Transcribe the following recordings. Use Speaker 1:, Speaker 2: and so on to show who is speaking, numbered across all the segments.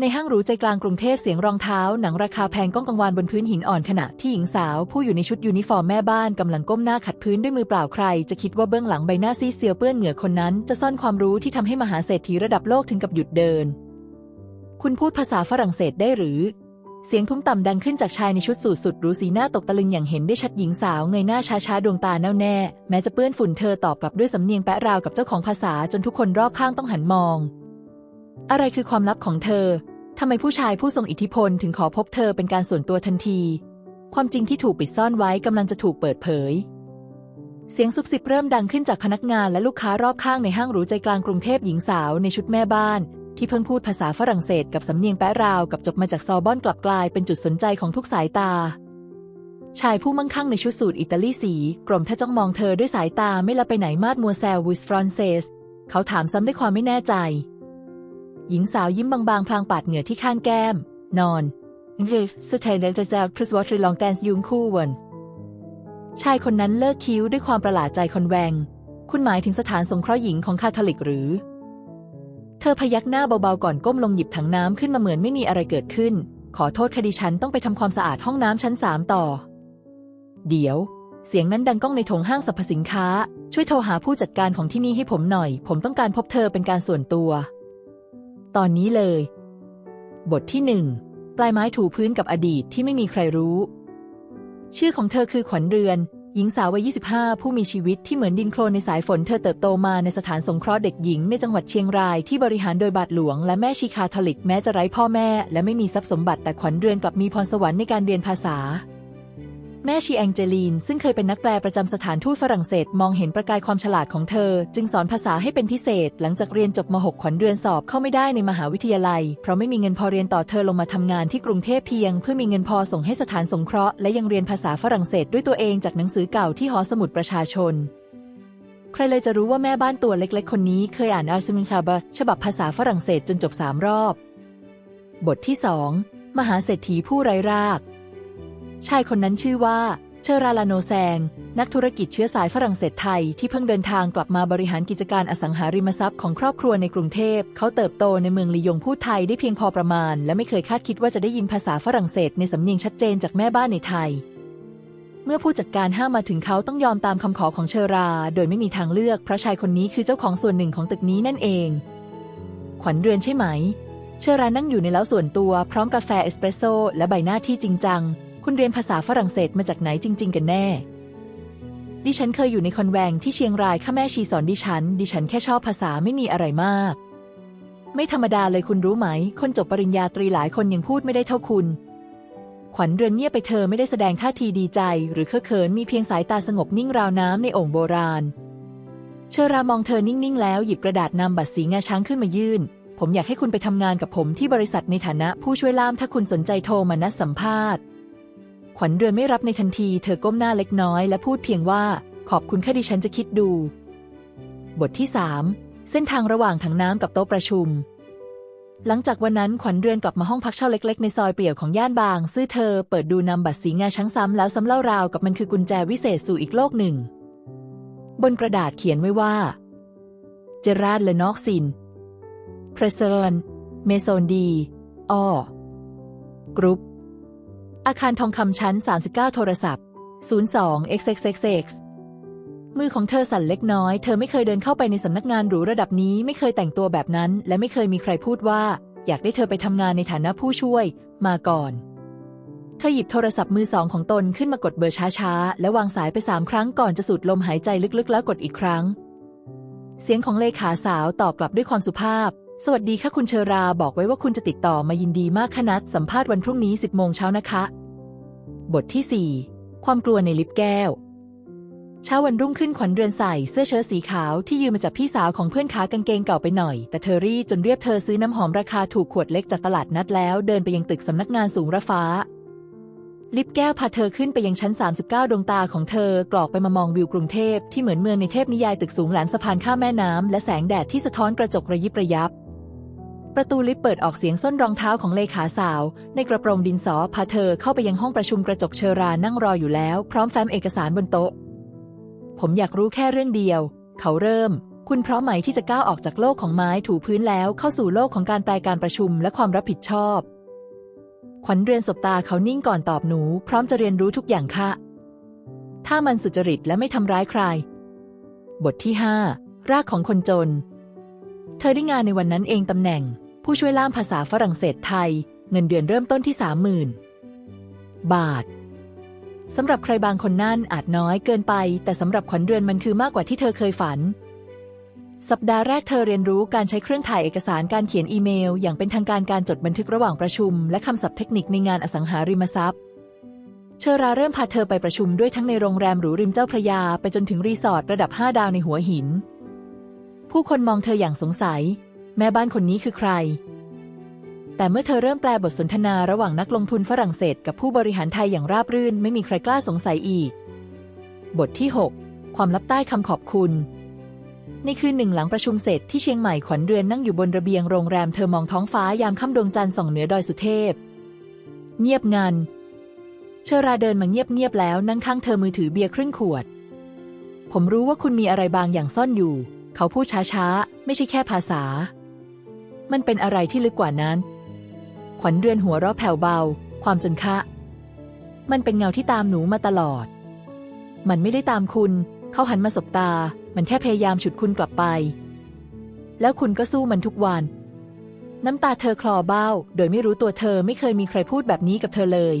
Speaker 1: ในห้างหรูใจกลางกรุงเทพเสียงรองเท้า หนังราคาแพงก้องกังวานบนพื้นหินอ่อนขณะที่หญิงสาวผู้อยู่ในชุดยูนิฟอร์มแม่บ้านกำลังก้มหน้าขัดพื้นด้วยมือเปล่าใคร จะคิดว่าเบื้องหลังใบหน้าซีเซียวเปื้อนเหงื่อคนนั้น จะซ่อนความรู้ที่ทำให้มหาเศรษฐีระดับโลกถึงกับหยุดเดิน คุณพูดภาษาฝรั่งเศสได้หรือ เสียงทุ้มต่ำดังขึ้นจากชายในชุดสูทสุดหรูสีหน้าตกตะลึงอย่างเห็นได้ชัดหญิงสาวเงยหน้าช้าๆดวงตาแน่วแน่แม้จะเปื้อนฝุ่นเธอตอบกลับด้วยสำเนียงแปะราวกับเจ้าของภาษาจนทุกคนรอบข้างต้องหันมอง อะไรคือความลับของเธอ ทำไมผู้ชายผู้ทรงอิทธิพลถึงขอพบเธอเป็นการส่วนตัวทันที ความจริงที่ถูกปิดซ่อนไว้กำลังจะถูกเปิดเผย เสียงซุบซิบเริ่มดังขึ้นจากพนักงานและลูกค้ารอบข้างในห้างหรูใจกลางกรุงเทพหญิงสาวในชุดแม่บ้าน ที่เพิ่งพูดภาษาฝรั่งเศสกับสำเนียงแปะราวกับจบมาจากซอบอนกลับกลายเป็นจุดสนใจของทุกสายตา ชายผู้มั่งคั่งในชุดสูทอิตาลีสีกรมถ้าจ้องมองเธอด้วยสายตาไม่ละไปไหนมาดมัวแซลวิสฟรอนเซสเขาถามซ้ำด้วยความไม่แน่ใจ หญิงสาวยิ้มบางๆ พลางปาดเหงื่อที่ข้างแก้ม นอนเรสเทนเดลเซลพริสวอตรีลองแดนส์ยุงคู่วันชายคนนั้นเลิกคิ้วด้วยความประหลาดใจคนแวง คุณหมายถึงสถานสงเคราะห์หญิงของคาทอลิกหรือ เธอพยักหน้าเบาๆก่อนก้มลงหยิบถังน้ำขึ้นมาเหมือนไม่มีอะไรเกิดขึ้น ขอโทษคดีฉันต้องไปทำความสะอาดห้องน้ำชั้นสามต่อ เดี๋ยว เสียงนั้นดังก้องในถงห้างสรรพสินค้า ช่วยโทรหาผู้จัดการของที่นี่ให้ผมหน่อย ผมต้องการพบเธอเป็นการส่วนตัว ตอนนี้เลย บทที่หนึ่งปลายไม้ถูพื้นกับอดีตที่ไม่มีใครรู้ ชื่อของเธอคือขวัญเรือน หญิงสาววัย 25 ผู้มีชีวิตที่เหมือนดินโคลนในสายฝนเธอเติบโตมาในสถานสงเคราะห์เด็กหญิงในจังหวัดเชียงรายที่บริหารโดยบาทหลวง และแม่ชีคาทอลิกแม้จะไร้พ่อแม่ และไม่มีทรัพย์สมบัติแต่ขวัญเรือนกลับมีพรสวรรค์ในการเรียนภาษา แม่ชีแองเจลีน ซึ่งเคยเป็นนักแปลประจำสถานทูตฝรั่งเศสมองเห็นประกายความฉลาดของเธอ จึงสอนภาษาให้เป็นพิเศษ หลังจากเรียนจบม .6 ขวัญเรือนสอบเข้าไม่ได้ในมหาวิทยาลัย เพราะไม่มีเงินพอเรียนต่อเธอลงมาทำงานที่กรุงเทพเพียง เพื่อมีเงินพอส่งให้สถานสงเคราะห์และยังเรียนภาษาฝรั่งเศสด้วยตัวเองจากหนังสือเก่าที่หอสมุดประชาชนใครเลยจะรู้ว่าแม่บ้านตัวเล็ก ๆ คนนี้เคยอ่านอาร์ซิมิคาบะฉบับภาษาฝรั่งเศสจนจบสามรอบ บทที่สองมหาเศรษฐีผู้ไร้ราก ชายคนนั้นชื่อว่า เชอราลาโนแซง นักธุรกิจเชื้อสายฝรั่งเศสไทยที่เพิ่งเดินทางกลับมาบริหารกิจการอสังหาริมทรัพย์ของครอบครัวในกรุงเทพ เขาเติบโตในเมืองลียงพูดไทยได้เพียงพอประมาณ และไม่เคยคาดคิดว่าจะได้ยินภาษาฝรั่งเศสในสำเนียงชัดเจนจากแม่บ้านในไทยเมื่อผู้จัดการห้ามมาถึงเขาต้องยอมตามคำขอของเชอรา โดยไม่มีทางเลือก เพราะชายคนนี้คือเจ้าของส่วนหนึ่งของตึกนี้นั่นเอง ขวัญเรือนใช่ไหม เชอรานั่งอยู่ในเล้าส่วนตัว พร้อมกาแฟเอสเปรสโซ่และใบหน้าที่จริงจัง คุณเรียนภาษาฝรั่งเศสมาจากไหนจริง ๆ กันแน่ ดิฉันเคยอยู่ในคอนแวงที่เชียงรายข้าแม่ชีสอนดิฉัน ดิฉันแค่ชอบภาษาไม่มีอะไรมาก ไม่ธรรมดาเลยคุณรู้ไหม คนจบปริญญาตรีหลายคนยังพูดไม่ได้เท่าคุณ ขวัญเรือนเงียบไปเธอไม่ได้แสดงท่าทีดีใจ หรือเคอะเขินมีเพียงสายตาสงบนิ่งราวน้ำในโอ่งโบราณ เชอรามองเธอนิ่งๆแล้วหยิบกระดาษนำบัตรสีงาช้างขึ้นมายื่นผมอยากให้คุณไปทำงานกับผมที่บริษัทในฐานะผู้ช่วยล่ามถ้าคุณสนใจโทรมานัดสัมภาษณ์ ขวัญเรือนไม่รับในทันที เธอก้มหน้าเล็กน้อย และพูดเพียงว่า ขอบคุณค่ะดิฉันจะคิดดู บทที่ 3 เส้นทางระหว่างถังน้ำกับโต๊ะประชุม หลังจากวันนั้นขวัญเรือนกลับมาห้องพักเช่าเล็ก ๆ ในซอยเปี่ยวของย่านบาง ซื่อเธอเปิดดูนำบัตรสีงาช้างซ้ำแล้วซ้ำเล่าราวกับมันคือกุญแจวิเศษสู่อีกโลกหนึ่ง บนกระดาษเขียนไว้ว่า เจราร์ดเลนอกซินเพรเซอร์นเมโซนดีออกรุ๊ป อาคารทองคำชั้น 39 โทรศัพท์ 02 xxxx มือของเธอสั่นเล็กน้อย เธอไม่เคยเดินเข้าไปในสำนักงานหรูระดับนี้ ไม่เคยแต่งตัวแบบนั้น และไม่เคยมีใครพูดว่า อยากได้เธอไปทำงานในฐานะผู้ช่วย มาก่อน เธอหยิบโทรศัพท์มือสองของตนขึ้นมากดเบอร์ช้าๆ และวางสายไปสามครั้งก่อนจะสูดลมหายใจลึกๆ แล้วกดอีกครั้ง เสียงของเลขาสาวตอบกลับด้วยความสุภาพ สวัสดีค่ะคุณเชอราบอกไว้ว่าคุณจะติดต่อมายินดีมากค่ะนัดสัมภาษณ์วันพรุ่งนี้ 10 โมงเช้านะคะ บทที่ 4 ความกลัวในลิฟต์แก้ว เช้าวันรุ่งขึ้นขวัญเรือนใส่เสื้อเชิ้ตสีขาวที่ยืมมาจากพี่สาวของเพื่อนค้ากางเกงเก่าไปหน่อย แต่เธอรี่จนเรียบเธอซื้อน้ำหอมราคาถูกขวดเล็กจากตลาดนัดแล้วเดินไปยังตึกสำนักงานสูงระฟ้า ลิฟต์แก้วพาเธอขึ้นไปยังชั้น 39 ดวงตาของเธอกรอกไปมามองวิวกรุงเทพที่เหมือนเมืองในเทพนิยายตึกสูงแหลมสะพานข้ามแม่น้ำและแสงแดดที่สะท้อนกระจกระยิบระยับ ประตูลิฟต์เปิดออกเสียงส้นรองเท้าของเลขาสาว ในกระโปรงดินสอพาเธอเข้าไปยังห้องประชุมกระจกเชอรานั่งรออยู่แล้ว พร้อมแฟ้มเอกสารบนโต๊ะ ผมอยากรู้แค่เรื่องเดียว เขาเริ่ม คุณพร้อมไหมที่จะก้าวออกจากโลกของไม้ถูพื้นแล้วเข้าสู่โลกของการแปลการประชุมและความรับผิดชอบ ขวัญเรียนสบตาเขานิ่งก่อนตอบหนู พร้อมจะเรียนรู้ทุกอย่างค่ะ ถ้ามันสุจริตและไม่ทำร้ายใคร บทที่ห้ารากของคนจน เธอได้งานในวันนั้นเองตำแหน่ง ผู้ช่วยล่ามภาษาฝรั่งเศสไทย เงินเดือนเริ่มต้นที่สามหมื่นบาทสำหรับใครบางคนนั่นอาจน้อยเกินไป แต่สำหรับขวัญเรือนมันคือมากกว่าที่เธอเคยฝัน สัปดาห์แรกเธอเรียนรู้การใช้เครื่องถ่ายเอกสารการเขียนอีเมล อย่างเป็นทางการการจดบันทึกระหว่างประชุม และคำศัพท์เทคนิคในงานอสังหาริมทรัพย์ เชอราเริ่มพาเธอไปประชุมด้วยทั้งในโรงแรมหรูริมเจ้าพระยา ไปจนถึงรีสอร์ทระดับ 5 ดาวในหัวหิน ผู้คนมองเธออย่างสงสัย แม่บ้านคนนี้คือใคร แต่เมื่อเธอเริ่มแปลบทสนทนาระหว่างนักลงทุนฝรั่งเศสกับผู้บริหารไทยอย่างราบรื่น ไม่มีใครกล้าสงสัยอีก บทที่ 6 ความลับใต้คำขอบคุณ ในคืนหนึ่งหลังประชุมเสร็จที่เชียงใหม่ขวัญเรือนนั่งอยู่บนระเบียงโรงแรมเธอมองท้องฟ้ายามค่ำดวงจันทร์ส่องเหนือดอยสุเทพ เงียบงันเชอราเดินมาเงียบๆแล้วนั่งข้างเธอมือถือเบียร์ครึ่งขวด ผมรู้ว่าคุณมีอะไรบางอย่างซ่อนอยู่ เขาพูดช้าๆ ไม่ใช่แค่ภาษา มันเป็นอะไรที่ลึกกว่านั้น ขวัญเรือนหัวเราะแผ่วเบา ความจนคะ มันเป็นเงาที่ตามหนูมาตลอด มันไม่ได้ตามคุณ เขาหันมาสบตา มันแค่พยายามฉุดคุณกลับไป แล้วคุณก็สู้มันทุกวัน น้ำตาเธอคลอเบ้า โดยไม่รู้ตัวเธอไม่เคยมีใครพูดแบบนี้กับเธอเลย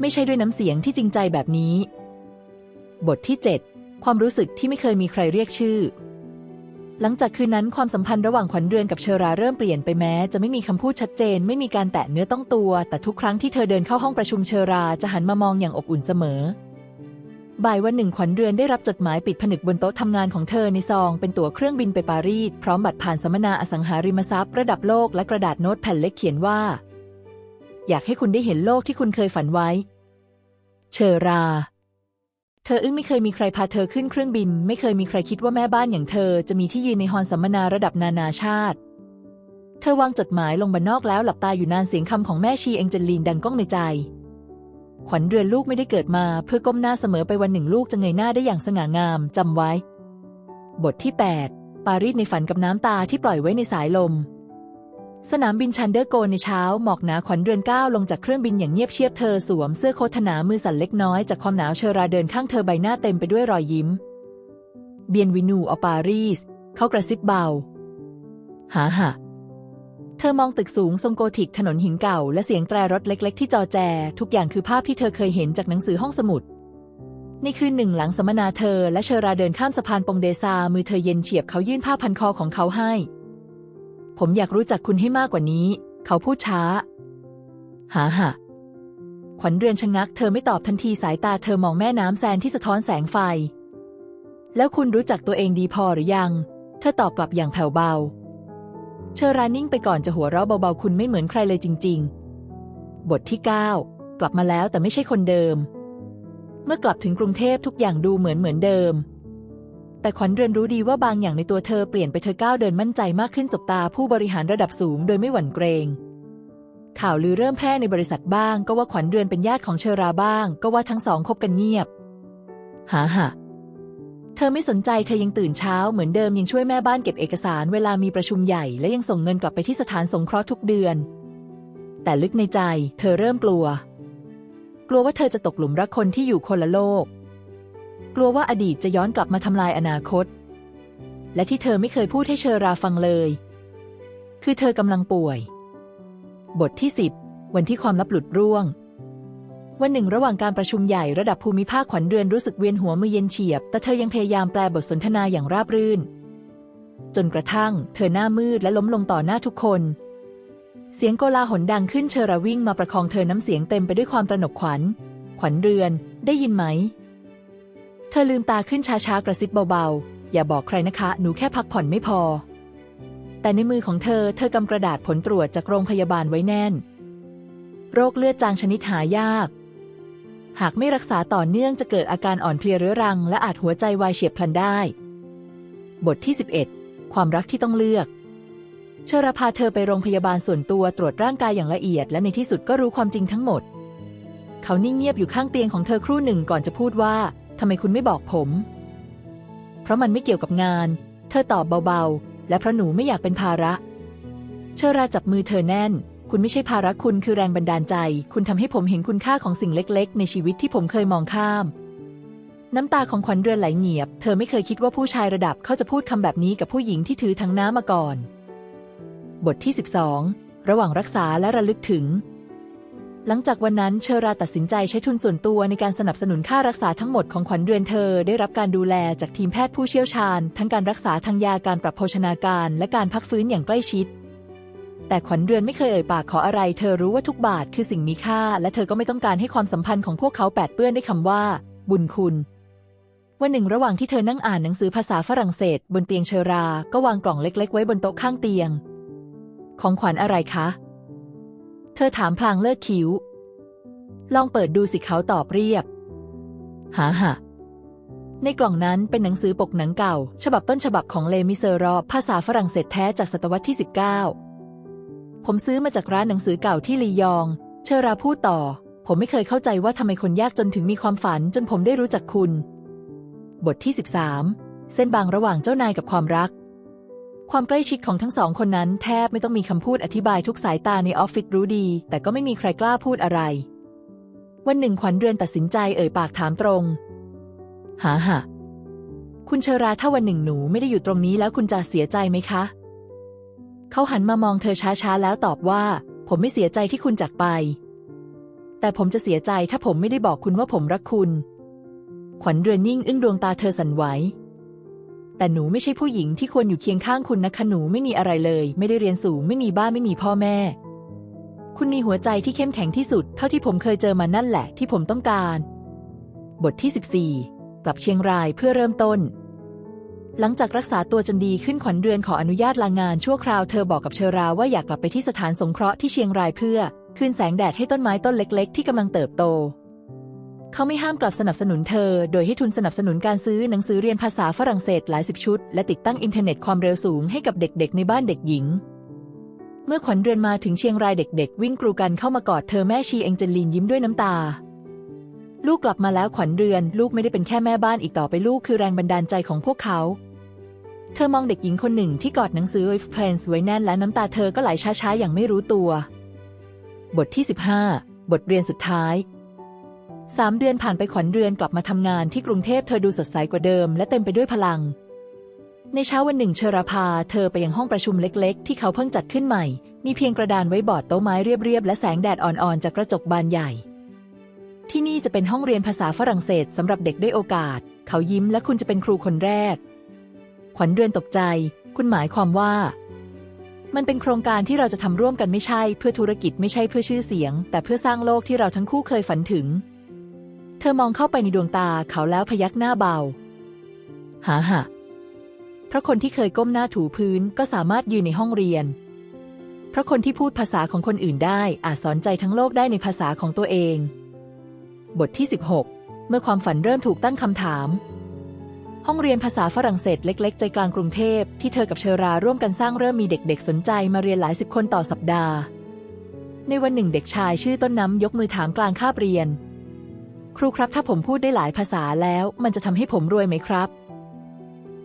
Speaker 1: ไม่ใช่ด้วยน้ำเสียงที่จริงใจแบบนี้ บทที่ 7 ความรู้สึกที่ไม่เคยมีใครเรียกชื่อ หลังจากคืนนั้นความสัมพันธ์ระหว่างขวัญเรือนกับเชอราเริ่มเปลี่ยนไปแม้ จะไม่มีคำพูดชัดเจน ไม่มีการแตะเนื้อต้องตัว แต่ทุกครั้งที่เธอเดินเข้าห้องประชุมเชอราจะหันมามองอย่างอบอุ่นเสมอ บ่ายวันหนึ่งขวัญเรือนได้รับจดหมายปิดผนึกบนโต๊ะทำงานของเธอในซอง เป็นตั๋วเครื่องบินไปปารีสพร้อมบัตรผ่านสัมมนาอสังหาริมทรัพย์ ระดับโลกและกระดาษโน้ตแผ่นเล็กเขียนว่า อยากให้คุณได้เห็นโลกที่คุณเคยฝันไว้ เชอรา เธออึ้งไม่เคยมีใครพาเธอขึ้นเครื่องบิน ไม่เคยมีใครคิดว่าแม่บ้านอย่างเธอจะมีที่ยืนในฮอลสัมมนาระดับนานาชาติ เธอวางจดหมายลงบนนอกแล้วหลับตาอยู่นานเสียงคำของแม่ชีเองเจลีนดังก้องในใจ ขวัญเรือนลูกไม่ได้เกิดมา เพื่อก้มหน้าเสมอไปวันหนึ่งลูกจะเงยหน้าได้อย่างสง่างามจำไว้ บทที่ 8 ปารีสในฝันกับน้ำตาที่ปล่อยไว้ในสายลม สนามบินชันเดอร์โกในเช้าหมอกหนาขวัญเรือนก้าวลงจากเครื่องบินอย่างเงียบเชียบเธอสวมเสื้อโคทหนามือสั่นเล็กน้อยจากความหนาวเชอราเดินข้างเธอใบหน้าเต็มไปด้วยรอยยิ้ม เบียนวินูอปารีส เขากระซิบเบา หาหะเธอมองตึกสูงทรงโกธิกถนนหินเก่า และเสียงแตรรถเล็ก ๆ ที่จอแจ ทุกอย่างคือภาพที่เธอเคยเห็นจากหนังสือห้องสมุดในคืนหนึ่งหลังสัมมนาเธอและเชอราเดินข้ามสะพานปงเดซามือเธอเย็นเฉียบเขายื่นผ้าพันคอของเขาให้ ผมอยากรู้จักคุณให้มากกว่านี้ เขาพูดช้า หาหะขวัญเรือนชะงัก เธอไม่ตอบทันทีสายตาเธอมองแม่น้ำแซนที่สะท้อนแสงไฟ แล้วคุณรู้จักตัวเองดีพอหรือยัง เธอตอบกลับอย่างแผ่วเบา เชอรานิ่งไปก่อนจะหัวเราะเบาๆ คุณไม่เหมือนใครเลยจริง ๆ บทที่ 9 กลับมาแล้วแต่ไม่ใช่คนเดิม เมื่อกลับถึงกรุงเทพทุกอย่างดูเหมือนเหมือนเดิม แต่ขวัญเรือนรู้ดีว่าบางอย่างในตัวเธอเปลี่ยนไปเธอก้าวเดินมั่นใจมากขึ้นสบตาผู้บริหารระดับสูงโดยไม่หวั่นเกรง ข่าวลือเริ่มแพร่ในบริษัทบ้าง ก็ว่าขวัญเรือนเป็นญาติของเชอราบ้าง ก็ว่าทั้งสองคบกันเงียบหาหะเธอไม่สนใจเธอยังตื่นเช้าเหมือนเดิมยังช่วยแม่บ้านเก็บเอกสารเวลามีประชุมใหญ่ และยังส่งเงินกลับไปที่สถานสงเคราะห์ทุกเดือน แต่ลึกในใจ เธอเริ่มกลัว กลัวว่าเธอจะตกหลุมรักคนที่อยู่คนละโลก กลัวว่าอดีตจะย้อนกลับมาทำลายอนาคต และที่เธอไม่เคยพูดให้เชอราฟังเลย คือเธอกำลังป่วย บทที่ 10 วันที่ความลับหลุดร่วง วันหนึ่งระหว่างการประชุมใหญ่ระดับภูมิภาคขวัญเรือนรู้สึกเวียนหัวมือเย็นเฉียบ แต่เธอยังพยายามแปลบทสนทนาอย่างราบรื่น จนกระทั่ง เธอหน้ามืดและล้มลงต่อหน้าทุกคน เสียงโกลาหลดังขึ้นเชอราวิ่งมาประคองเธอน้ำเสียงเต็มไปด้วยความตระหนกขวัญ ขวัญเรือนได้ยินไหม ธอลืมตาขึ้นช้าๆ กระซิบเบาๆ อย่าบอกใครนะคะ หนูแค่พักผ่อนไม่พอ แต่ในมือของเธอ เธอกำกระดาษผลตรวจจากโรงพยาบาลไว้แน่น โรคเลือดจางชนิดหายาก หากไม่รักษาต่อเนื่องจะเกิดอาการอ่อนเพลียเรื้อรัง และอาจหัวใจวายเฉียบพลันได้ บทที่ 11 ความรักที่ต้องเลือก เชอราพาเธอไปโรงพยาบาลส่วนตัวตรวจร่างกายอย่างละเอียด และในที่สุดก็รู้ความจริงทั้งหมด เขานิ่งเงียบอยู่ข้างเตียงของเธอครู่หนึ่งก่อนจะพูดว่า ทำไมคุณไม่บอกผม เพราะมันไม่เกี่ยวกับงาน เธอตอบเบาๆ และเพราะหนูไม่อยากเป็นภาระ เชอราจับมือเธอแน่น คุณไม่ใช่ภาระคุณคือแรงบันดาลใจ คุณทำให้ผมเห็นคุณค่าของสิ่งเล็กๆ ในชีวิตที่ผมเคยมองข้าม น้ำตาของขวัญเรือนไหลเหงียบ เธอไม่เคยคิดว่าผู้ชายระดับเขาจะพูดคำแบบนี้กับผู้หญิงที่ถือทั้งน้ำมาก่อน บทที่ 12 ระหว่างรักษาและระลึกถึง หลังจากวันนั้นเชอราตัดสินใจใช้ทุนส่วนตัวในการสนับสนุนค่ารักษาทั้งหมดของขวัญเรือนเธอ ได้รับการดูแลจากทีมแพทย์ผู้เชี่ยวชาญ ทั้งการรักษาทางยาการปรับโภชนาการและการพักฟื้นอย่างใกล้ชิด แต่ขวัญเรือนไม่เคยเอ่ยปากขออะไร เธอรู้ว่าทุกบาทคือสิ่งมีค่า และเธอก็ไม่ต้องการให้ความสัมพันธ์ของพวกเขาแปดเปื้อนด้วยคำว่า บุญคุณวันหนึ่งระหว่างที่เธอนั่งอ่านหนังสือภาษาฝรั่งเศส บนเตียงเชอรา ก็วางกล่องเล็ก ๆ ไว้บนโต๊ะข้างเตียง ของขวัญอะไรคะ เธอถามพลางเลิกคิ้ว ลองเปิดดูสิเขาตอบเรียบ หาหะในกล่องนั้นเป็นหนังสือปกหนังเก่า ฉบับต้นฉบับของเลมิเซอรอภาษาฝรั่งเศสแท้จากศตวรรษที่ 19 ผมซื้อมาจากร้านหนังสือเก่าที่ลียอง เชอราพูดต่อ ผมไม่เคยเข้าใจว่าทำไมคนยากจนถึงมีความฝันจนผมได้รู้จักคุณ บทที่ 13 เส้นบางระหว่างเจ้านายกับความรัก ความใกล้ชิดของทั้งสองคนนั้นแทบไม่ต้องมีคำพูดอธิบายทุกสายตาในออฟฟิศรู้ดี แต่ก็ไม่มีใครกล้าพูดอะไร วันหนึ่งขวัญเรือนตัดสินใจเอ่ยปากถามตรง หาหะคุณเชอราถ้าวันหนึ่งหนูไม่ได้อยู่ตรงนี้แล้วคุณจะเสียใจไหมคะ เขาหันมามองเธอช้าๆแล้วตอบว่า ผมไม่เสียใจที่คุณจากไป แต่ผมจะเสียใจถ้าผมไม่ได้บอกคุณว่าผมรักคุณ ขวัญเรือนนิ่งอึ้งดวงตาเธอสั่นไหว แต่หนูไม่ใช่ผู้หญิงที่ควรอยู่เคียงข้างคุณนะคะหนูไม่มีอะไรเลย ไม่ได้เรียนสูงไม่มีบ้านไม่มีพ่อแม่ คุณมีหัวใจที่เข้มแข็งที่สุด เท่าที่ผมเคยเจอมานั่นแหละ ที่ผมต้องการ บทที่ 14 กลับเชียงรายเพื่อเริ่มต้น หลังจากรักษาตัวจนดีขึ้นขวัญเรือนขออนุญาตลางานชั่วคราวเธอบอกกับเชอราว่าอยากกลับไปที่สถานสงเคราะห์ที่เชียงรายเพื่อ คืนแสงแดดให้ต้นไม้ต้นเล็ก ๆ ที่กำลังเติบโต เขาไม่ห้ามกลับสนับสนุนเธอ โดยให้ทุนสนับสนุนการซื้อหนังสือเรียนภาษาฝรั่งเศสหลายสิบชุด และติดตั้งอินเทอร์เน็ตความเร็วสูงให้กับเด็กๆ ในบ้านเด็กหญิง เมื่อขวัญเรือนมาถึงเชียงรายเด็ก ๆ วิ่งกรูกันเข้ามากอดเธอแม่ชีเองเจลีนยิ้มด้วยน้ำตา ลูกกลับมาแล้วขวัญเรือน ลูกไม่ได้เป็นแค่แม่บ้านอีกต่อไปลูกคือแรงบันดาลใจของพวกเขาเธอมองเด็กหญิงคนหนึ่งที่กอดหนังสือ If Plans ไว้แน่นและน้ำตาเธอก็ไหลช้าๆ อย่างไม่รู้ตัว บทที่ 15 บทเรียนสุดท้าย สามเดือนผ่านไปขวัญเรือนกลับมาทำงานที่กรุงเทพเธอดูสดใสกว่าเดิม และเต็มไปด้วยพลัง ในเช้าวันหนึ่งเชอราพา เธอไปยังห้องประชุมเล็กๆ ที่เขาเพิ่งจัดขึ้นใหม่ มีเพียงกระดานไว้บอร์ดโต๊ะไม้เรียบๆ และแสงแดดอ่อนๆ จากกระจกบานใหญ่ ที่นี่จะเป็นห้องเรียนภาษาฝรั่งเศสสำหรับเด็กได้โอกาส เขายิ้มและคุณจะเป็นครูคนแรก ขวัญเรือนตกใจ คุณหมายความว่ามันเป็นโครงการที่เราจะทำร่วมกันไม่ใช่ เพื่อธุรกิจไม่ใช่เพื่อชื่อเสียง แต่เพื่อสร้างโลกที่เราทั้งคู่เคยฝันถึง ธอมองเข้าไปในดวงตาเขาแล้วพยักหน้าเบา หาหะเพราะคนที่เคยก้มหน้าถูพื้นก็สามารถยืนในห้องเรียน เพราะคนที่พูดภาษาของคนอื่นได้อาจสอนใจทั้งโลกได้ในภาษาของตัวเอง บทที่ 16 เมื่อความฝันเริ่มถูกตั้งคำถาม ห้องเรียนภาษาฝรั่งเศสเล็ก ๆ ใจกลางกรุงเทพที่เธอกับเชอราร่วมกันสร้างเริ่มมีเด็ก ๆ สนใจมาเรียนหลายสิบคนต่อสัปดาห์ ในวันหนึ่งเด็กชายชื่อต้นน้ำยกมือถามกลางคาบเรียน ครูครับถ้าผมพูดได้หลายภาษาแล้วมันจะทำให้ผมรวยไหมครับ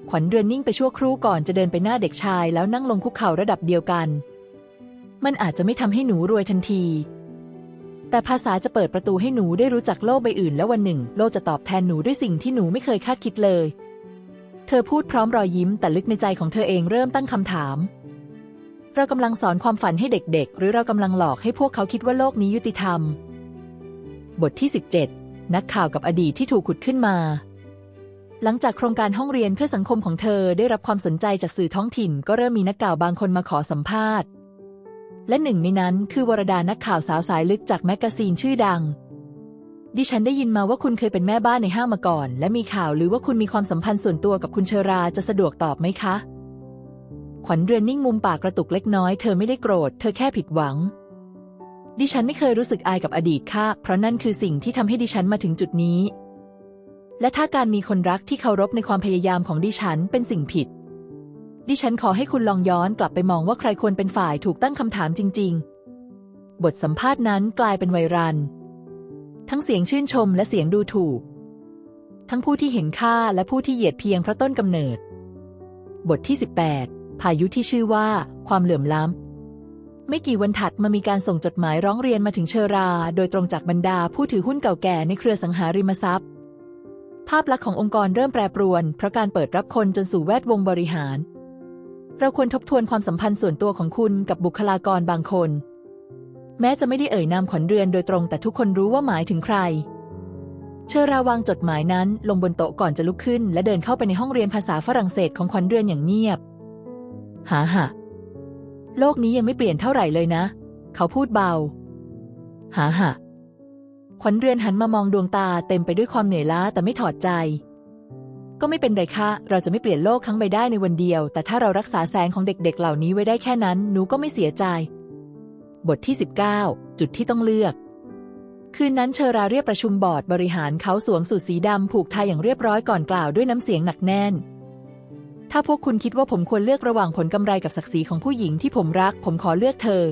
Speaker 1: ขวัญเรือนนิ่งไปชั่วครู่ก่อนจะเดินไปหน้าเด็กชายแล้วนั่งลงคุกเข่าระดับเดียวกัน มันอาจจะไม่ทำให้หนูรวยทันที แต่ภาษาจะเปิดประตูให้หนูได้รู้จักโลกใบอื่น และวันหนึ่ง โลกจะตอบแทนหนูด้วยสิ่งที่หนูไม่เคยคาดคิดเลย เธอพูดพร้อมรอยยิ้มแต่ลึกในใจของเธอเองเริ่มตั้งคำถามเรากำลังสอนความฝันให้เด็กๆ หรือเรากำลังหลอกให้พวกเขาคิดว่าโลกนี้ยุติธรรม บทที่ 17 นักข่าวกับอดีตที่ถูกขุดขึ้นมา หลังจากโครงการห้องเรียนเพื่อสังคมของเธอได้รับความสนใจจากสื่อท้องถิ่น ก็เริ่มมีนักข่าวบางคนมาขอสัมภาษณ์ และหนึ่งในนั้นคือวรดานักข่าวสาวสายลึกจากแมกกาซีนชื่อดัง ดิฉันได้ยินมาว่าคุณเคยเป็นแม่บ้านในห้างมาก่อน และมีข่าวหรือว่าคุณมีความสัมพันธ์ส่วนตัวกับคุณเชอราจะสะดวกตอบไหมคะ ขวัญเรือนนิ่งมุมปากกระตุกเล็กน้อยเธอไม่ได้โกรธเธอแค่ผิดหวัง ดิฉันไม่เคยรู้สึกอายกับอดีตค่ะ เพราะนั่นคือสิ่งที่ทำให้ดิฉันมาถึงจุดนี้ และถ้าการมีคนรักที่เคารพในความพยายามของดิฉันเป็นสิ่งผิด ดิฉันขอให้คุณลองย้อนกลับไปมองว่าใครควรเป็นฝ่ายถูกตั้งคำถามจริง ๆ บทสัมภาษณ์นั้นกลายเป็นไวรัลทั้งเสียงชื่นชมและเสียงดูถูก ทั้งผู้ที่เห็นค่าและผู้ที่เหยียดเพียงเพราะต้นกำเนิด บทที่ 18 พายุที่ชื่อว่า ความเหลื่อมล้ำ ไม่กี่วันถัดมามีการส่งจดหมายร้องเรียนมาถึงเชอรา โดยตรงจากบรรดาผู้ถือหุ้นเก่าแก่ในเครือสังหาริมทรัพย์ ภาพลักษณ์ขององค์กรเริ่มแปรปรวน เพราะการเปิดรับคนจนสู่แวดวงบริหาร เราควรทบทวนความสัมพันธ์ส่วนตัวของคุณกับบุคลากรบางคน แม้จะไม่ได้เอ่ยนามขวัญเรือนโดยตรงแต่ทุกคนรู้ว่าหมายถึงใคร เชอราวางจดหมายนั้น ลงบนโต๊ะก่อนจะลุกขึ้น และเดินเข้าไปในห้องเรียนภาษาฝรั่งเศสของขวัญเรือนอย่างเงียบ หาหะ โลกนี้ยังไม่เปลี่ยนเท่าไหร่เลยนะ เขาพูดเบา หาหะขวัญเรือนหันมามองดวงตาเต็มไปด้วยความเหนื่อยล้าแต่ไม่ถอดใจ ก็ไม่เป็นไรค่ะ เราจะไม่เปลี่ยนโลกทั้งใบได้ในวันเดียว แต่ถ้าเรารักษาแสงของเด็ก ๆ เหล่านี้ไว้ได้แค่นั้น หนูก็ไม่เสียใจ บทที่ 19 จุดที่ต้องเลือก คืนนั้นเชอราเรียกประชุมบอร์ดบริหารเขาสวมสูทสีดำผูกไทยอย่างเรียบร้อยก่อนกล่าวด้วยน้ำเสียงหนักแน่น ถ้าพวกคุณคิดว่าผมควรเลือกระหว่างผลกำไรกับศักดิ์ศรีของผู้หญิงที่ผมรัก ผมขอเลือกเธอ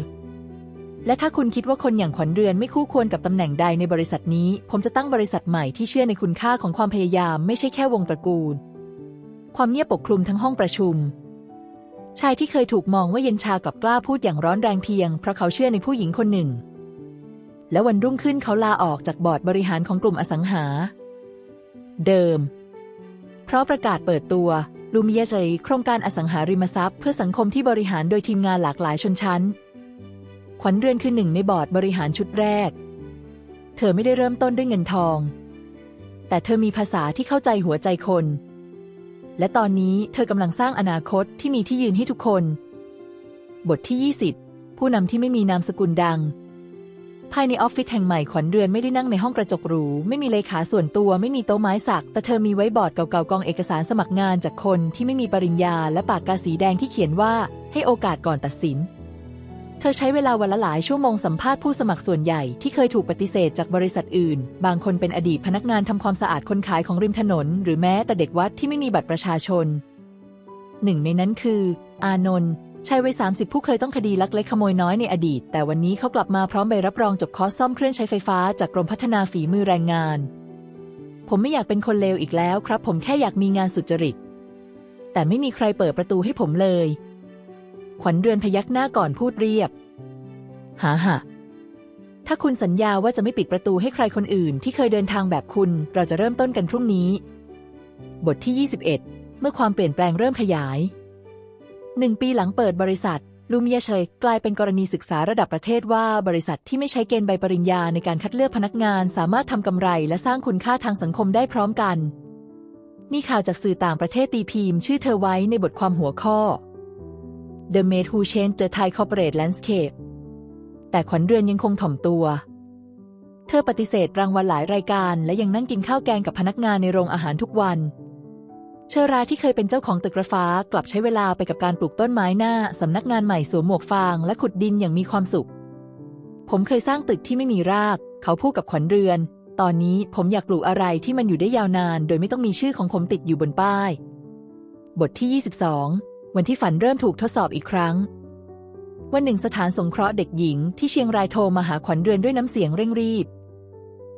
Speaker 1: และถ้าคุณคิดว่าคนอย่างขวัญเรือนไม่คู่ควรกับตำแหน่งใดในบริษัทนี้ ผมจะตั้งบริษัทใหม่ที่เชื่อในคุณค่าของความพยายาม ไม่ใช่แค่วงตระกูล ความเงียบปกคลุมทั้งห้องประชุม ชายที่เคยถูกมองว่าเย็นชากลับกล้าพูดอย่างร้อนแรงเพียง เพราะเขาเชื่อในผู้หญิงคนหนึ่ง และวันรุ่งขึ้นเขาลาออกจากบอร์ดบริหารของกลุ่มอสังหา เดิม เพราะประกาศเปิดตัว ลูมิยใจโครงการอสังหาริมทรัพย์เพื่อสังคมที่บริหารโดยทีมงานหลากหลายชนชั้น ขวัญเรือนคือหนึ่งในบอร์ดบริหารชุดแรก เธอไม่ได้เริ่มต้นด้วยเงินทอง แต่เธอมีภาษาที่เข้าใจหัวใจคน และตอนนี้เธอกำลังสร้างอนาคตที่มีที่ยืนให้ทุกคน บทที่ 20 ผู้นำที่ไม่มีนามสกุลดัง ภายในออฟฟิศแห่งใหม่ขวัญเรือนไม่ได้นั่งในห้องกระจกหรู ไม่มีเลขาส่วนตัวไม่มีโต๊ะไม้สัก แต่เธอมีไว้บอร์ดเก่าๆกองเอกสารสมัครงานจากคนที่ไม่มีปริญญา และปากกาสีแดงที่เขียนว่า ให้โอกาสก่อนตัดสิน เธอใช้เวลาวันละหลายชั่วโมงสัมภาษณ์ผู้สมัครส่วนใหญ่ที่เคยถูกปฏิเสธจากบริษัทอื่น บางคนเป็นอดีตพนักงานทำความสะอาดคนขายของริมถนน หรือแม้แต่เด็กวัดที่ไม่มีบัตรประชาชน หนึ่งในนั้นคือ อานนท์ ชายวัย 30 ผู้เคยต้องคดีลักเล็กขโมยน้อยในอดีต แต่วันนี้เขากลับมาพร้อมใบรับรองจบคอร์สซ่อมเครื่องใช้ไฟฟ้าจากกรมพัฒนาฝีมือแรงงาน ผมไม่อยากเป็นคนเลวอีกแล้วครับ ผมแค่อยากมีงานสุจริต แต่ไม่มีใครเปิดประตูให้ผมเลย ขวัญเรือนพยักหน้าก่อนพูดเรียบหาหะถ้าคุณสัญญาว่าจะไม่ปิดประตูให้ใครคนอื่น ที่เคยเดินทางแบบคุณ เราจะเริ่มต้นกันพรุ่งนี้ บทที่ 21 เมื่อความเปลี่ยนแปลงเริ่มขยาย หนึ่งปีหลังเปิดบริษัท ลูเมียเชยกลายเป็นกรณีศึกษาระดับประเทศว่าบริษัทที่ไม่ใช้เกณฑ์ใบปริญญาในการคัดเลือกพนักงาน สามารถทำกำไรและสร้างคุณค่าทางสังคมได้พร้อมกัน มีข่าวจากสื่อต่างประเทศตีพิมพ์ชื่อเธอไว้ในบทความหัวข้อ The Maid Who Changed the Thai Corporate Landscape แต่ขวัญเรือนยังคงถ่อมตัว เธอปฏิเสธรางวัลหลายรายการ และยังนั่งกินข้าวแกงกับพนักงานในโรงอาหารทุกวัน เชอราที่เคยเป็นเจ้าของตึกระฟ้ากลับใช้เวลาไปกับการปลูกต้นไม้หน้าสำนักงานใหม่สวมหมวกฟางและขุดดินอย่างมีความสุข ผมเคยสร้างตึกที่ไม่มีราก เขาพูดกับขวัญเรือน ตอนนี้ผมอยากปลูกอะไรที่มันอยู่ได้ยาวนาน โดยไม่ต้องมีชื่อของผมติดอยู่บนป้าย บทที่ 22 วันที่ฝันเริ่มถูกทดสอบอีกครั้ง วันหนึ่งสถานสงเคราะห์เด็กหญิงที่เชียงรายโทรมาหาขวัญเรือนด้วยน้ำเสียงเร่งรีบ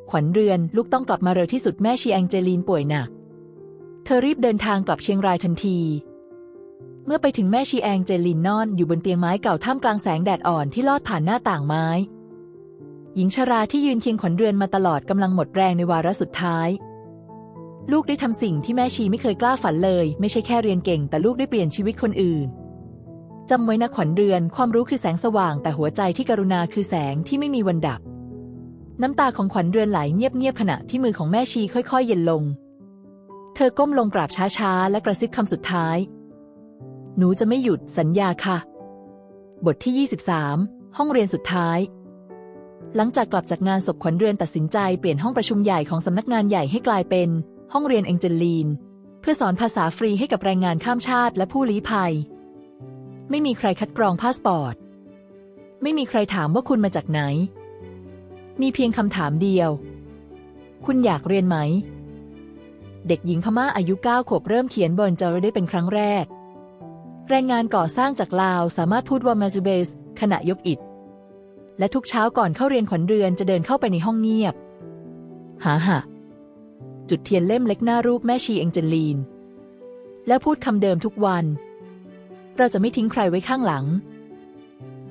Speaker 1: ขวัญเรือนลูกต้องกลับมาเร็วที่สุดแม่ชีแองเจลีนป่วยหนัก ธอรีบเดินทางกลับเชียงรายทันที เมื่อไปถึงแม่ชีแองเจลีนนอนอยู่บนเตียงไม้เก่าท่ามกลางแสงแดดอ่อนที่ลอดผ่านหน้าต่างไม้ หญิงชราที่ยืนเคียงขวัญเรือนมาตลอดกำลังหมดแรงในวาระสุดท้าย ลูกได้ทำสิ่งที่แม่ชีไม่เคยกล้าฝันเลย ไม่ใช่แค่เรียนเก่ง แต่ลูกได้เปลี่ยนชีวิตคนอื่นจำไว้นะขวัญเรือน ความรู้คือแสงสว่าง แต่หัวใจที่กรุณาคือแสงที่ไม่มีวันดับ น้ำตาของขวัญเรือนไหลเงียบๆขณะที่มือของแม่ชีค่อย ๆ เย็นลง ธอก้มลงกราบช้าๆ และกระซิบคำสุดท้าย หนูจะไม่หยุดสัญญาค่ะ บทที่ 23 ห้องเรียนสุดท้าย หลังจากกลับจากงานศพขวัญเรือนตัดสินใจเปลี่ยนห้องประชุมใหญ่ของสำนักงานใหญ่ให้กลายเป็น ห้องเรียนเองเจลีน เพื่อสอนภาษาฟรีให้กับแรงงานข้ามชาติและผู้ลี้ภัย ไม่มีใครคัดกรองพาสปอร์ต ไม่มีใครถามว่าคุณมาจากไหน มีเพียงคำถามเดียว คุณอยากเรียนไหม เด็กหญิงพม่าอายุ 9 ขวบเริ่มเขียนบนจอได้เป็นครั้งแรก แรงงานก่อสร้างจากลาวสามารถพูดว่ามาซูเบสขณะยกอิฐ และทุกเช้าก่อนเข้าเรียนขวัญเรือนจะเดินเข้าไปในห้องเงียบ หาหะจุดเทียนเล่มเล็กหน้ารูปแม่ชีเองเจลีน แล้วพูดคำเดิมทุกวัน เราจะไม่ทิ้งใครไว้ข้างหลัง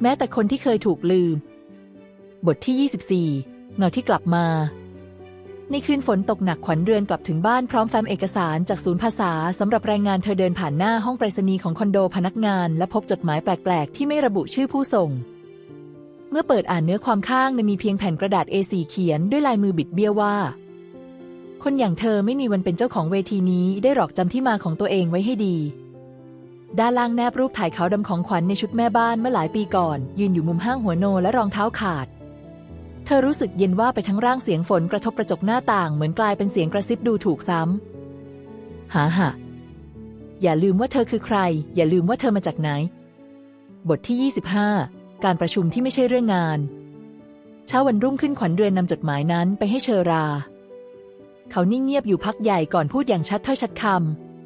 Speaker 1: แม้แต่คนที่เคยถูกลืม บทที่ 24 เงาที่กลับมา ในคืนฝนตกหนักขวัญเรือนกลับถึงบ้านพร้อมแฟ้มเอกสารจากศูนย์ภาษาสำหรับแรงงานเธอเดินผ่านหน้าห้องไปรษณีย์ของคอนโดพนักงาน และพบจดหมายแปลก ๆ ที่ไม่ระบุชื่อผู้ส่ง เมื่อเปิดอ่านเนื้อความข้างในมีเพียงแผ่นกระดาษ A4 เขียนด้วยลายมือบิดเบี้ยวว่า คนอย่างเธอไม่มีวันเป็นเจ้าของเวทีนี้ได้หรอกจำที่มาของตัวเองไว้ให้ดี ด้านล่างแนบรูปถ่ายขาวดำของขวัญในชุดแม่บ้านเมื่อหลายปีก่อน ยืนอยู่มุมห้างหัวโนและรองเท้าขาด เธอรู้สึกเย็นว่าไปทั้งร่างเสียงฝนกระทบกระจกหน้าต่างเหมือนกลายเป็นเสียงกระซิบดูถูกซ้ำหาหะอย่าลืมว่าเธอคือใคร อย่าลืมว่าเธอมาจากไหน บทที่ 25 การประชุมที่ไม่ใช่เรื่องงาน เช้าวันรุ่งขึ้นขวัญเรือนนำจดหมายนั้นไปให้เชอรา เขานิ่งเงียบอยู่พักใหญ่ก่อนพูดอย่างชัดถ้อยชัดค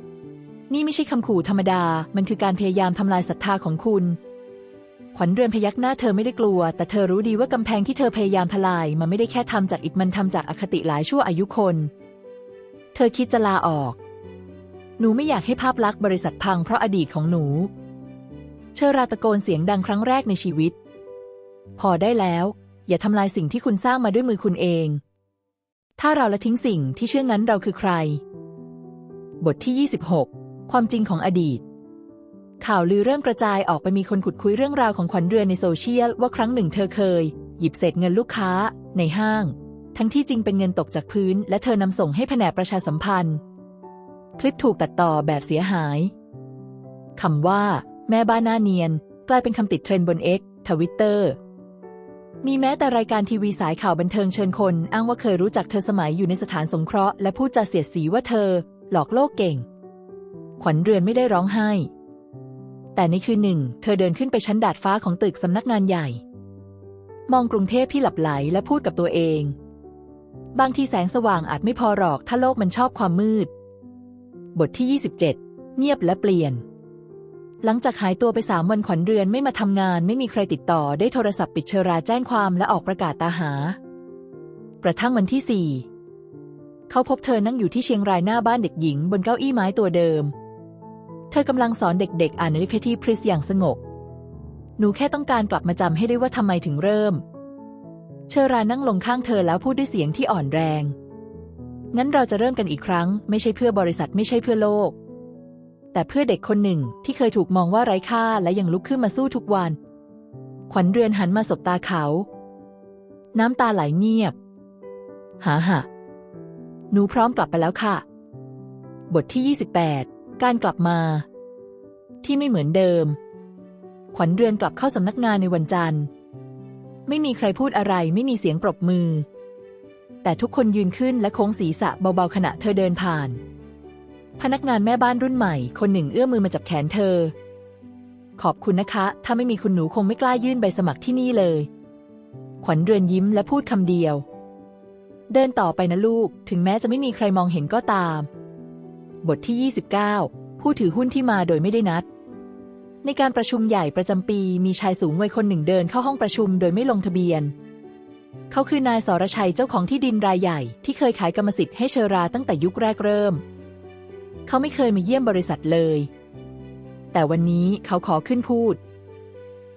Speaker 1: ำนี่ไม่ใช่คำขู่ธรรมดา มันคือการพยายามทำลายศรัทธาของคุณ ขวัญเรือนพยักหน้าเธอไม่ได้กลัว แต่เธอรู้ดีว่ากำแพงที่เธอพยายามทลาย มันไม่ได้แค่ทำจากอิฐมันทำจากอคติหลายชั่วอายุคน เธอคิดจะลาออก หนูไม่อยากให้ภาพลักษณ์บริษัทพังเพราะอดีตของหนู เชอราตะโกนเสียงดังครั้งแรกในชีวิต พอได้แล้ว อย่าทำลายสิ่งที่คุณสร้างมาด้วยมือคุณเอง ถ้าเราละทิ้งสิ่งที่เชื่องั้นเราคือใคร บทที่ 26 ความจริงของอดีต ข่าวลือเริ่มกระจายออกไปมีคนขุดคุยเรื่องราวของขวัญเรือนในโซเชียลว่าครั้งหนึ่งเธอเคย หยิบเศษเงินลูกค้า ในห้าง ทั้งที่จริงเป็นเงินตกจากพื้น และเธอนำส่งให้แผนกประชาสัมพันธ์ คลิปถูกตัดต่อแบบเสียหายคำว่า แม่บ้านหน้าเนียน กลายเป็นคำติดเทรนด์บน X ทวิตเตอร์มีแม้แต่รายการทีวีสายข่าวบันเทิงเชิญคน อ้างว่าเคยรู้จักเธอสมัยอยู่ในสถานสงเคราะห์และพูดจาเสียดสีว่าเธอ หลอกโลกเก่ง ขวัญเรือนไม่ได้ร้องไห้ แต่ในคืนหนึ่ง เธอเดินขึ้นไปชั้นดาดฟ้าของตึกสำนักงานใหญ่ มองกรุงเทพที่หลับไหลและพูดกับตัวเอง บางทีแสงสว่างอาจไม่พอหรอกถ้าโลกมันชอบความมืด บทที่ 27 เงียบและเปลี่ยน หลังจากหายตัวไปสามวันขวัญเรือนไม่มาทำงานไม่มีใครติดต่อได้โทรศัพท์ปิดเชราแจ้งความและออกประกาศตาหา กระทั่งวันที่สี่เขาพบเธอนั่งอยู่ที่เชียงรายหน้าบ้านเด็กหญิงบนเก้าอี้ไม้ตัวเดิม เธอกำลังสอนเด็กๆ อ่านในลิเพที่พริสอย่างสงบ หนูแค่ต้องการกลับมาจำให้ได้ว่าทำไมถึงเริ่ม เชอรานั่งลงข้างเธอแล้วพูดด้วยเสียงที่อ่อนแรง งั้นเราจะเริ่มกันอีกครั้ง ไม่ใช่เพื่อบริษัทไม่ใช่เพื่อโลก แต่เพื่อเด็กคนหนึ่งที่เคยถูกมองว่าไร้ค่าและยังลุกขึ้นมาสู้ทุกวัน ขวัญเรือนหันมาสบตาเขา น้ำตาไหลเงียบ หาหะหนูพร้อมกลับไปแล้วค่ะ บทที่ 28 การกลับมา ที่ไม่เหมือนเดิม ขวัญเรือนกลับเข้าสำนักงานในวันจันทร์ ไม่มีใครพูดอะไรไม่มีเสียงปรบมือ แต่ทุกคนยืนขึ้นและโค้งศีรษะเบาๆขณะเธอเดินผ่าน พนักงานแม่บ้านรุ่นใหม่ คนหนึ่งเอื้อมมือมาจับแขนเธอ ขอบคุณนะคะ ถ้าไม่มีคุณหนูคงไม่กล้ายื่นใบสมัครที่นี่เลย ขวัญเรือนยิ้มและพูดคำเดียว เดินต่อไปนะลูก ถึงแม้จะไม่มีใครมองเห็นก็ตาม บทที่ 29 ผู้ถือหุ้นที่มาโดยไม่ได้นัด ในการประชุมใหญ่ประจำปีมีชายสูงวัยคนหนึ่งเดินเข้าห้องประชุมโดยไม่ลงทะเบียน เขาคือนายสรชัยเจ้าของที่ดินรายใหญ่ ที่เคยขายกรรมสิทธิ์ให้เชอราตั้งแต่ยุคแรกเริ่ม เขาไม่เคยมาเยี่ยมบริษัทเลย แต่วันนี้เขาขอขึ้นพูด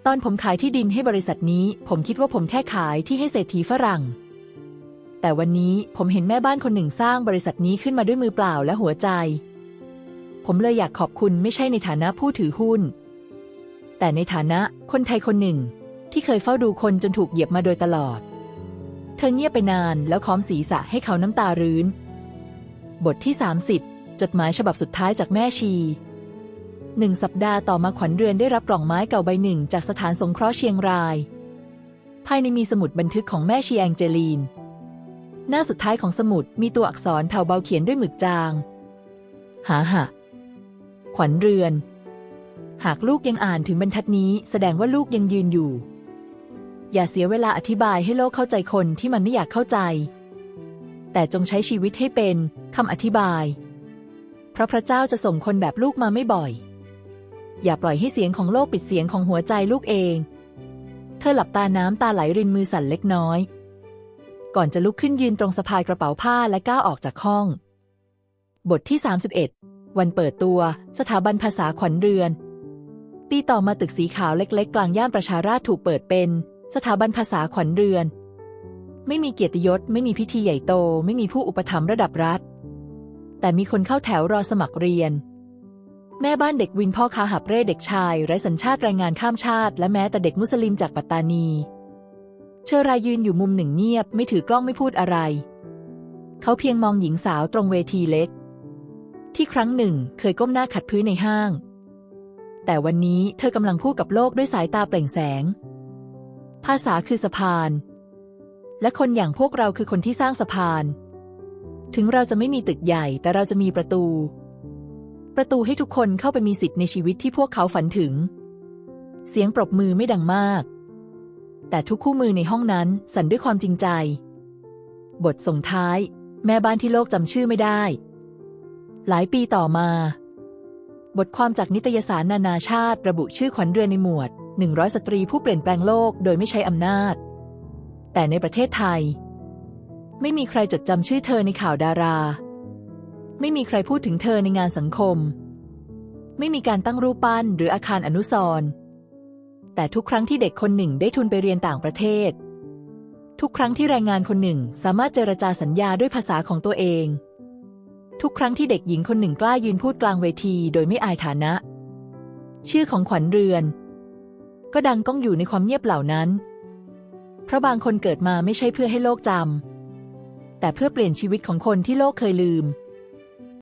Speaker 1: ตอนผมขายที่ดินให้บริษัทนี้ ผมคิดว่าผมแค่ขายที่ให้เศรษฐีฝรั่ง แต่วันนี้ผมเห็นแม่บ้านคนหนึ่งสร้างบริษัทนี้ขึ้นมาด้วยมือเปล่าและหัวใจ ผมเลยอยากขอบคุณไม่ใช่ในฐานะผู้ถือหุ้น แต่ในฐานะคนไทยคนหนึ่ง ที่เคยเฝ้าดูคนจนถูกเหยียบมาโดยตลอด เธอเงียบไปนานแล้วค้อมศีรษะให้เขาน้ำตารื้น บทที่ 30 จดหมายฉบับสุดท้ายจากแม่ชีหนึ่งสัปดาห์ต่อมาขวัญเรือนได้รับกล่องไม้เก่าใบหนึ่งจากสถานสงเคราะห์เชียงราย ภายในมีสมุดบันทึกของแม่ชีแองเจลีน หน้าสุดท้ายของสมุดมีตัวอักษรแผ่วเบาเขียนด้วยหมึกจาง หาหะ ขวัญเรือน หากลูกยังอ่านถึงบรรทัดนี้ แสดงว่าลูกยังยืนอยู่ อย่าเสียเวลาอธิบายให้โลกเข้าใจคนที่มันไม่อยากเข้าใจ แต่จงใช้ชีวิตให้เป็นคำอธิบาย เพราะพระเจ้าจะส่งคนแบบลูกมาไม่บ่อย อย่าปล่อยให้เสียงของโลกปิดเสียงของหัวใจลูกเอง เธอหลับตาน้ำตาไหลรินมือสั่นเล็กน้อย ก่อนจะลุกขึ้นยืนตรงสะพายกระเป๋าผ้าและก้าวออกจากห้อง บทที่ 31 วันเปิดตัว สถาบันภาษาขวัญเรือน ปีต่อมาตึกสีขาวเล็ก ๆ กลางย่านประชาราษฎร์ถูกเปิดเป็น สถาบันภาษาขวัญเรือน ไม่มีเกียรติยศ ไม่มีพิธีใหญ่โต ไม่มีผู้อุปถัมภ์ระดับรัฐ แต่มีคนเข้าแถวรอสมัครเรียนแม่บ้านเด็กวินพ่อค้าหับเร่เด็กชาย ไร้สัญชาติแรงงานข้ามชาติ และแม้แต่เด็กมุสลิมจากปัตตานี เชอรายยืนอยู่มุมหนึ่งเงียบ ไม่ถือกล้องไม่พูดอะไร เขาเพียงมองหญิงสาวตรงเวทีเล็ก ที่ครั้งหนึ่งเคยก้มหน้าขัดพื้นในห้าง แต่วันนี้เธอกำลังพูดกับโลกด้วยสายตาเปล่งแสง ภาษาคือสะพาน และคนอย่างพวกเราคือคนที่สร้างสะพาน ถึงเราจะไม่มีตึกใหญ่แต่เราจะมีประตู ประตูให้ทุกคนเข้าไปมีสิทธิ์ในชีวิตที่พวกเขาฝันถึง เสียงปรบมือไม่ดังมาก แต่ทุกคู่มือในห้องนั้นสั่นด้วยความจริงใจ บทส่งท้าย แม่บ้านที่โลกจำชื่อไม่ได้ หลายปีต่อมา บทความจากนิตยสารนานาชาติ ระบุชื่อขวัญเรือนในหมวด 100 สตรีผู้เปลี่ยนแปลงโลกโดยไม่ใช้อำนาจ แต่ในประเทศไทย ไม่มีใครจดจำชื่อเธอในข่าวดารา ไม่มีใครพูดถึงเธอในงานสังคม ไม่มีการตั้งรูปปั้นหรืออาคารอนุสรณ์ แต่ทุกครั้งที่เด็กคนหนึ่งได้ทุนไปเรียนต่างประเทศ ทุกครั้งที่แรงงานคนหนึ่งสามารถเจรจาสัญญาด้วยภาษาของตัวเอง ทุกครั้งที่เด็กหญิงคนหนึ่งกล้ายืนพูดกลางเวทีโดยไม่อายฐานะ ชื่อของขวัญเรือน ก็ดังก้องอยู่ในความเงียบเหล่านั้น เพราะบางคนเกิดมาไม่ใช่เพื่อให้โลกจำแต่เพื่อเปลี่ยนชีวิตของคนที่โลกเคยลืม